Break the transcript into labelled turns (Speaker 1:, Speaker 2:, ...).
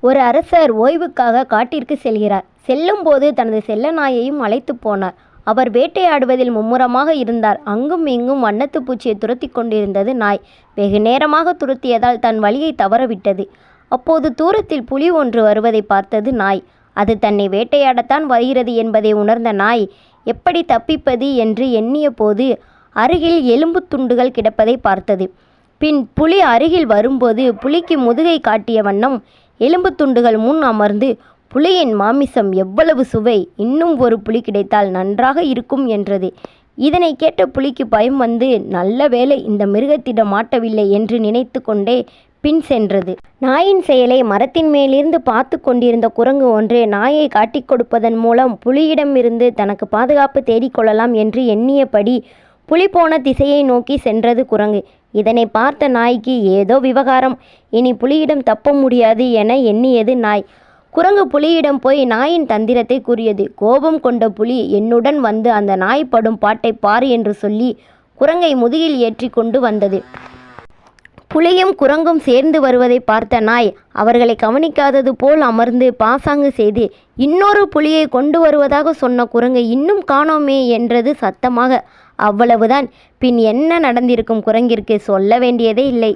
Speaker 1: ஒரு அரசர் ஓய்வுக்காக காட்டிற்கு செல்கிறார். செல்லும்போது தனது செல்ல நாயையும் அழைத்து போனார். அவர் வேட்டையாடுவதில் மும்முரமாக இருந்தார். அங்கும் இங்கும் வண்ணத்து பூச்சியை துரத்தி கொண்டிருந்தது நாய். வெகு நேரமாக துரத்தியதால் தன் வழியை தவறவிட்டது. அப்போது தூரத்தில் புலி ஒன்று வருவதை பார்த்தது நாய். அது தன்னை வேட்டையாடத்தான் வருகிறது என்பதை உணர்ந்த நாய் எப்படி தப்பிப்பது? என்று எண்ணிய போது அருகில் எலும்புத் துண்டுகள் கிடப்பதை பார்த்தது. பின் புலி அருகில் வரும்போது புலிக்கு முதுகை காட்டிய வண்ணம் எலும்பு துண்டுகள் முன் அமர்ந்து புலியின் மாமிசம் எவ்வளவு சுவை இன்னும் ஒரு புலி கிடைத்தால் நன்றாக இருக்கும் என்றது. இதனை கேட்ட புலிக்கு பயம் வந்து நல்ல வேளை இந்த மிருகத்திடம் மாட்டவில்லை என்று நினைத்து கொண்டே பின் சென்றது. நாயின் செயலை மரத்தின் மேலிருந்து பார்த்து கொண்டிருந்த குரங்கு ஒன்று நாயை காட்டிக் கொடுப்பதன் மூலம் புலியிடமிருந்து தனக்கு பாதுகாப்பு தேடிக்கொள்ளலாம் என்று எண்ணியபடி புலி போன திசையை நோக்கி சென்றது குரங்கு. இதனை பார்த்த நாய்க்கு ஏதோ விவகாரம். இனி புலியிடம் தப்ப முடியாது என எண்ணியது நாய். குரங்கு புலியிடம் போய் நாயின் தந்திரத்தை கூறியது. கோபம் கொண்ட புலி என்னுடன் வந்து அந்த நாய் படும் பாட்டை பார் என்று சொல்லி குரங்கை முதுகில் ஏற்றி கொண்டு வந்தது. புலியும் குரங்கும் சேர்ந்து வருவதை பார்த்த நாய் அவர்களை கவனிக்காதது போல் அமர்ந்து பாசாங்கு செய்து இன்னொரு புலியை கொண்டு வருவதாக சொன்ன குரங்கை இன்னும் காணோமே என்றது சத்தமாக அவ்வளவுதான். பின் என்ன நடந்திருக்கும் குரங்கிற்கு சொல்ல வேண்டியதே இல்லை.